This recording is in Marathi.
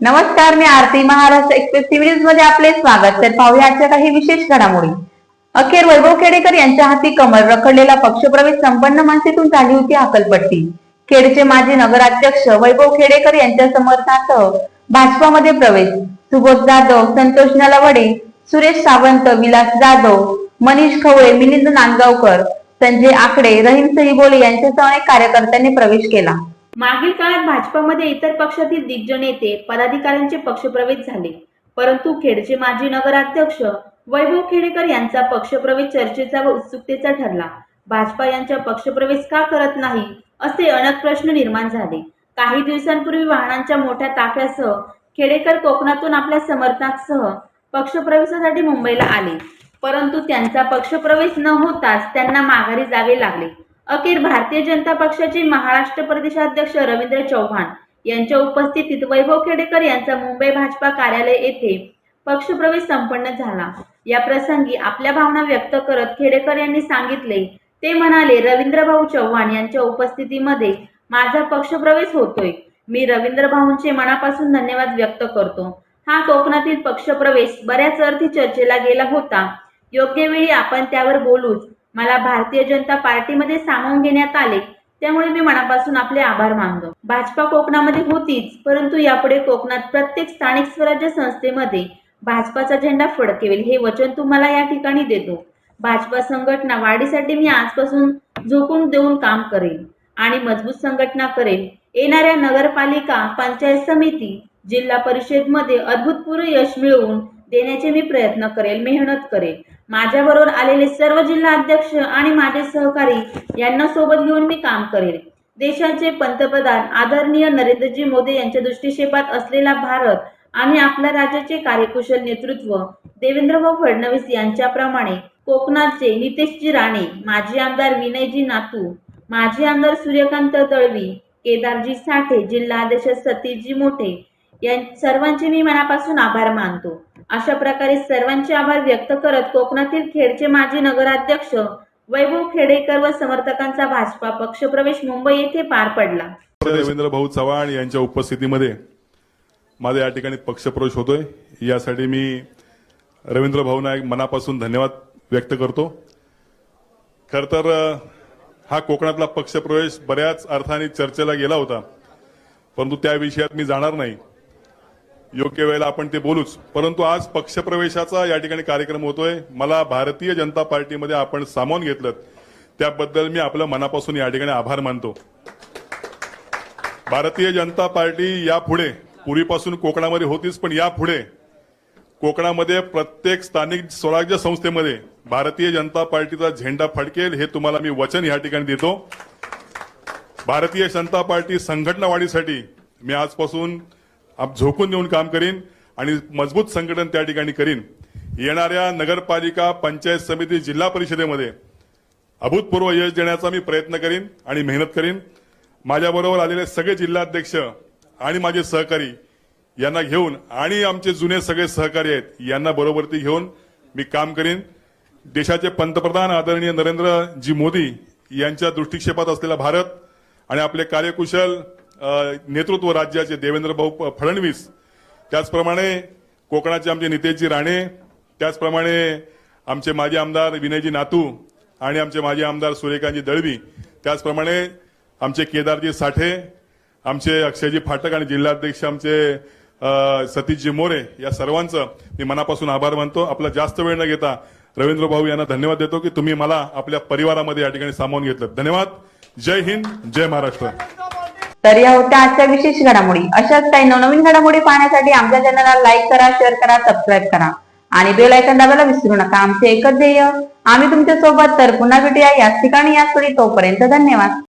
नमस्कार मी आरती महाराष्ट्र एक्सप्रेस टीव्ही न्यूजमध्ये आपले स्वागत. तर पाहूया आजच्या काही विशेष घडामोडी. अखेर वैभव खेडेकर यांच्या हाती कमल रखडलेला पक्षप्रवेश संपन्न मनसेतून झाली होती अकलपट्टी. खेडचे माजी नगराध्यक्ष वैभव खेडेकर यांच्या समर्थनासह भाजपामध्ये प्रवेश. सुबोध जाधव संतोष नलावडे सुरेश सावंत विलास जाधव मनीष खवळे मिलिंद नांदगावकर संजय आकडे रहीम सईबोले यांच्यासह अनेक कार्यकर्त्यांनी प्रवेश केला. मागील काळात भाजपमध्ये इतर पक्षातील दिग्गज नेते पदाधिकाऱ्यांचे पक्षप्रवेश झाले. परंतु खेडचे माजी नगराध्यक्ष वैभव खेडेकर यांचा पक्षप्रवेश चर्चेचा व उत्सुकतेचा ठरला. भाजपा यांचा पक्षप्रवेश का करत नाही असे अनेक प्रश्न निर्माण झाले. काही दिवसांपूर्वी वाहनांच्या मोठ्या ताफ्यासह खेडेकर कोकणातून आपल्या समर्थनासह पक्षप्रवेशासाठी मुंबईला आले. परंतु त्यांचा पक्षप्रवेश न होताच त्यांना माघारी जावे लागले. अखेर भारतीय जनता पक्षाचे महाराष्ट्र प्रदेशाध्यक्ष रवींद्र चव्हाण यांच्या उपस्थितीत वैभव खेडेकर यांचा मुंबई भाजपा कार्यालय येथे पक्षप्रवेश संपन्न झाला. या प्रसंगी आपल्या भावना व्यक्त करत खेडेकर यांनी सांगितले ते म्हणाले रवींद्र भाऊ चव्हाण यांच्या उपस्थितीमध्ये माझा पक्षप्रवेश होतोय. मी रवींद्र भाऊंचे मनापासून धन्यवाद व्यक्त करतो. हा कोकणातील पक्षप्रवेश बऱ्याच अर्थी चर्चेला गेला होता. योग्य वेळी आपण त्यावर बोलूच. मला भारतीय जनता पार्टीमध्ये सामावून घेण्यात आले त्यामुळे मी मनापासून आपले आभार मानतो. भाजपा कोकणामध्ये होतीच परंतु यापुढे कोकणात प्रत्येक स्थानिक स्वराज्य संस्थेमध्ये भाजपाचा झेंडा फडकेल हे वचन तुम्हाला या ठिकाणी देतो. भाजपा संघटना वाढीसाठी मी आजपासून झोकून देऊन काम करेल आणि मजबूत संघटना करेल. येणाऱ्या नगरपालिका पंचायत समिती जिल्हा परिषदमध्ये अद्भुतपूर्व यश मिळवून देण्याचे मी प्रयत्न करेल मेहनत करेल. माझ्याबरोबर आलेले सर्व जिल्हा अध्यक्ष आणि माझे सहकारी यांना सोबत घेऊन मी काम करेल. देशाचे पंतप्रधान आदरणीय नरेंद्रजी मोदी यांच्या दृष्टिक्षेपात असलेला भारत आणि आपल्या राज्याचे कार्यकुशल नेतृत्व देवेंद्रभाऊ फडणवीस यांच्याप्रमाणे कोकणाचे नितेशजी राणे माजी आमदार विनयजी नातू माजी आमदार सूर्यकांत दळवी केदारजी साठे जिल्हाध्यक्ष सतीशजी मोठे या सर्वांचे मी मनापासून आभार मानतो. अशा प्रकारे सर्वांचे आभार व्यक्त करत कोकणातील खेडचे माजी नगराध्यक्ष वैभव खेडेकर व समर्थकांचा भाजपा पक्षप्रवेश मुंबई येथे पार पडला. देवेंद्र भाऊ चव्हाण यांच्या उपस्थितीमध्ये माझा या ठिकाणी पक्षप्रवेश होतोय. यासाठी मी रवींद्र भाऊ एक मनापासून धन्यवाद व्यक्त करतो. खर तर हा कोकणातला पक्षप्रवेश बऱ्याच अर्थाने चर्चेला गेला होता. परंतु त्या विषयात मी जाणार नाही. योग्य वेळेला आपण ते बोलूच. परंतु आज पक्षप्रवेशाचा या ठिकाणी कार्यक्रम होतोय. मला भारतीय जनता पार्टीमध्ये आपण सामावून घेतलं त्याबद्दल मी आपलं मनापासून या ठिकाणी आभार मानतो. भारतीय जनता पार्टी यापुढे पूर्वीपासून कोकणामध्ये होतीच पण यापुढे कोकणामध्ये प्रत्येक स्थानिक स्वराज्य संस्थेमध्ये भारतीय जनता पार्टीचा झेंडा फडकेल हे तुम्हाला मी वचन या ठिकाणी देतो. भारतीय जनता पार्टी संघटनावाढीसाठी मी आजपासून आप- झोकून देऊन काम करीन आणि मजबूत संघटन त्या ठिकाणी करीन. येणाऱ्या नगरपालिका पंचायत समिती जिल्हा परिषदेमध्ये अभूतपूर्व यश देण्याचा मी प्रयत्न करीन आणि मेहनत करीन. माझ्याबरोबर आलेले सगळे जिल्हाध्यक्ष आणि माझे सहकारी यांना घेऊन आणि आमचे जुने सगळे सहकारी आहेत यांना बरोबरती घेऊन मी काम करीन. देशाचे पंतप्रधान आदरणीय नरेंद्रजी मोदी यांच्या दृष्टिक्षेपात असलेला भारत आणि आपले कार्यकुशल नेतृत्व राज्याचे देवेंद्र भाऊ फडणवीस त्याचप्रमाणे कोकणाचे आमचे नितेशजी राणे त्याचप्रमाणे आमचे माजी आमदार विनयजी नातू आणि आमचे माजी आमदार सूर्यकांतजी दळवी त्याचप्रमाणे आमचे केदारजी साठे आमचे अक्षयजी फाटक आणि जिल्हाध्यक्ष आमचे सतीशजी मोरे या सर्वांचं मी मनापासून आभार मानतो. आपला जास्त वेळ न घेता रवींद्र भाऊ यांना धन्यवाद देतो की तुम्ही मला आपल्या परिवारामध्ये या ठिकाणी सामावून घेतलं. धन्यवाद. जय हिंद. जय महाराष्ट्र. तर या होत्या आजच्या विशेष घडामोडी. अशाच काही नवनवीन घडामोडी पाहण्यासाठी आमच्या चॅनलला लाईक करा शेअर करा सबस्क्राईब करा. आणि बेल आयकॉन दाबायला विसरू नका. आमचे एकच ध्येय आम्ही तुमच्यासोबत तर पुन्हा भेटूया. याच ठिकाणी याच वेळी तोपर्यंत धन्यवाद.